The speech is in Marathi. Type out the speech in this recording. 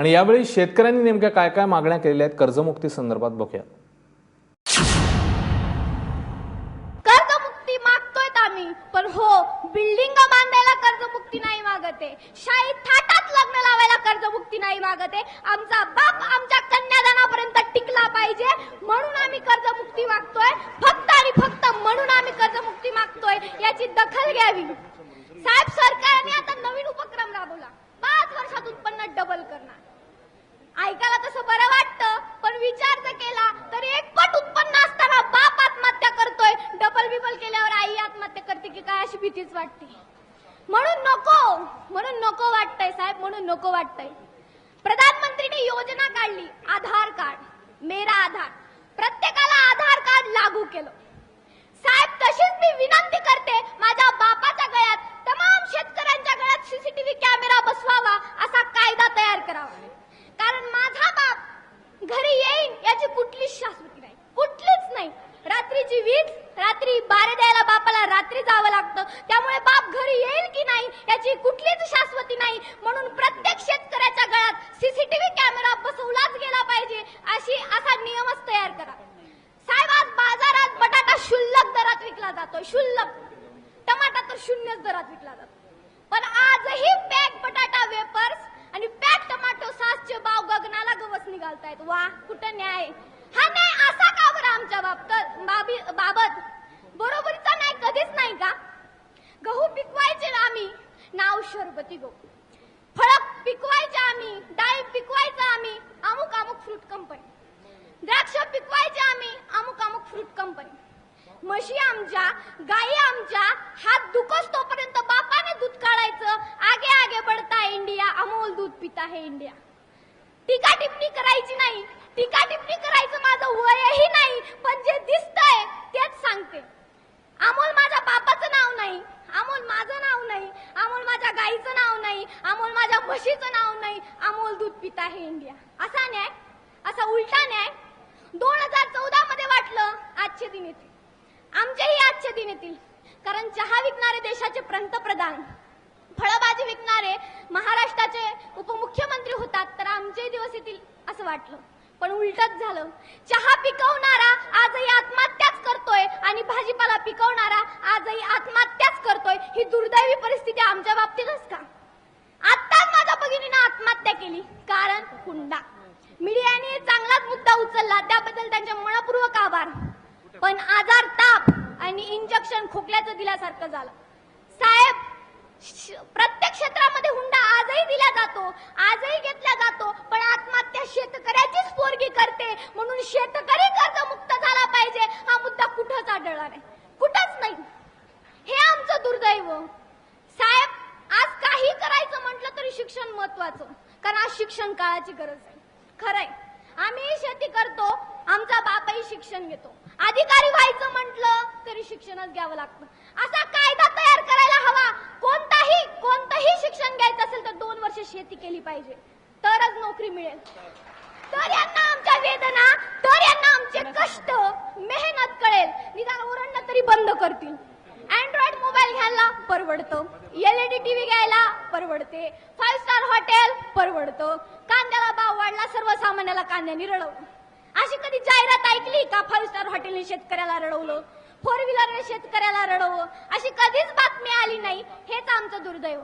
आणि यावेळी शेतकऱ्यांनी नेमक्या काय काय मागण्या केलेल्या आहेत कर्जमुक्ती संदर्भात बघूया. कर्जमुक्ती मागतोय आम्ही पण हो बिल्डिंग बांधायला कर्जमुक्ती नाही मागत आहे. शाही थाटात लग्न लावायला कर्जमुक्ती नाही मागत आहे. आमचा बाप आमच्या कन्यादानापर्यंत टिकला पाहिजे म्हणून आम्ही कर्जमुक्ती मागतोय. फक्त आणि फक्त म्हणून आम्ही कर्जमुक्ती मागतोय याची दखल घ्यावी. डबल केल्यावर आई आत्महत्या करते की काय अशी भीतीच वाटते. म्हणून नको म्हणून नको वाटतंय साहेब म्हणून नको वाटतंय. प्रधानमंत्रीने योजना काढली आधार कार्ड मेरा आधार. प्रत्येकाला आधार कार्ड लागू केलं. साहेब तशीच मी विनंती करते माझ्या बापाच्या गळ्यात तमाम शेतकऱ्यांच्या गळ्यात सीसीटीव्ही कॅमेरा बसवावा असा कायदा तयार करावा. कारण माझा बाप घरी येईन याची कुठलीच शाश्वती रात्रीची वीज रात्री बारे द्यायला बापाला रात्री जावं लागतं. त्यामुळे बाप घरी येईल की नाही याची कुठलीच शाश्वती नाही. म्हणून प्रत्येक शेतकऱ्याच्या गळ्यात सीसीटीव्ही कॅमेरा बसवलाच गेला पाहिजे. अशी असा नियमच तयार करा. साहेब आज बाजारात बटाटा शुल्लक दरात विकला जातो शुल्लक. टमाटा तर शून्यच दरात विकला जातो. पण आजही पॅक बटाटा वेपर्स आणि पॅक टमाटो सासचे भाव गगनाला गवस निघालतायत. वा कुठं न्याय. हा न्याय आमच्या बाबत बाबी- बाबत. बरोबरीचा नाही कधीच नाही का? गहू पिकवायचे आम्ही नाव शरबती गहू. फळ पिकवायचे आम्ही डाळी पिकवायचं आम्ही अमुक अमुक फ्रूट कंपनी द्राक्ष पिकवायचे आम्ही अमुक अमुक फ्रूट कंपनी म्हशी आमच्या गायी आमच्या हात दुखस तोपर्यंत बापाने दूध काढायचं. आगे आगे बढता इंडिया अमोल दूध पिता है इंडिया. टीका टिप्पणी टीका टिप्पणी करायचं माझं वयही नाही पण जे दिसतंय तेच सांगते. अमोल माझ्या बापाचं नाव नाही अमोल माझं नाव नाही अमोल माझ्या गाईचं नाव नाही अमोल माझ्या म्हशीचं नाव नाही अमोल दूध पिता आहे इंडिया. असा न्याय असा उलटा न्याय दोन हजार चौदा मध्ये वाटलं आजचे दिन येतील आमचेही आजचे दिन येतील कारण चहा विकणारे देशाचे पंतप्रधान फळभाजी विकणारे महाराष्ट्राचे उपमुख्यमंत्री होतात तर आमचे दिवस येतील असं वाटलं. पण उलटच झालं. चहा पिकवणारा आजही आत्महत्याच करतोय आणि भाजीपाला पिकवणारा आजही आत्महत्याच करतोय ही दुर्दैवी परिस्थिती आमच्या बाबतीतच का? आत्ताच माझ्या भगिनीनं आत्महत्या केली. कारण हुंडा. मीडियाने चांगलाच मुद्दा उचलला त्याबद्दल त्यांचे मनपूर्वक आभार. पण आजार ताप आणि इंजेक्शन खोकल्याचं दिल्यासारखं झालं. साहेब प्रत्येक क्षेत्रामध्ये हुंडा आजही दिला जातो आजही घेतला जातो पण आत्महत्या शेतकऱ्याची पोरगी करते. म्हणून शेतकरी कर्जमुक्त झाला पाहिजे. हा मुद्दा कुठंच आढळला नाही. कुठंच नाही. हे आमचं दुर्दैव. साहेब आज काही करायचं म्हटलं तरी शिक्षण महत्वाचं. कारण आज शिक्षण काळाची गरज आहे. खरंय. आम्ही शेती करतो. आमचा बापही शिक्षण घेतो. अधिकारी व्हायचं म्हटलं तरी शिक्षणच घ्यावं लागतं. असा कायदा तयार करायला हवा. कोणताही कोणतंही शिक्षण घ्यायचं असेल तर दोन वर्ष शेती केली पाहिजे. तरच नोकरी मिळेल. तर यांना आमच्या वेदना तर यांना आमचे कष्ट मेहनत कळेल निदान ओरडणं तरी बंद करतील. अँड्रॉइड मोबाईल घ्यायला परवडतं. एलईडी टीव्ही घ्यायला परवडते. फाईव्ह स्टार हॉटेल परवडतं. कांद्याला भाव वाढला सर्वसामान्याला कांद्याने रडवलं. अशी कधी जाहिरात ऐकली का फाईव्ह स्टार हॉटेलने शेतकऱ्याला रडवलं? फोर व्हीलरने शेतकऱ्याला रडवलं? अशी कधीच बातमी आली नाही. हेच आमचं दुर्दैव.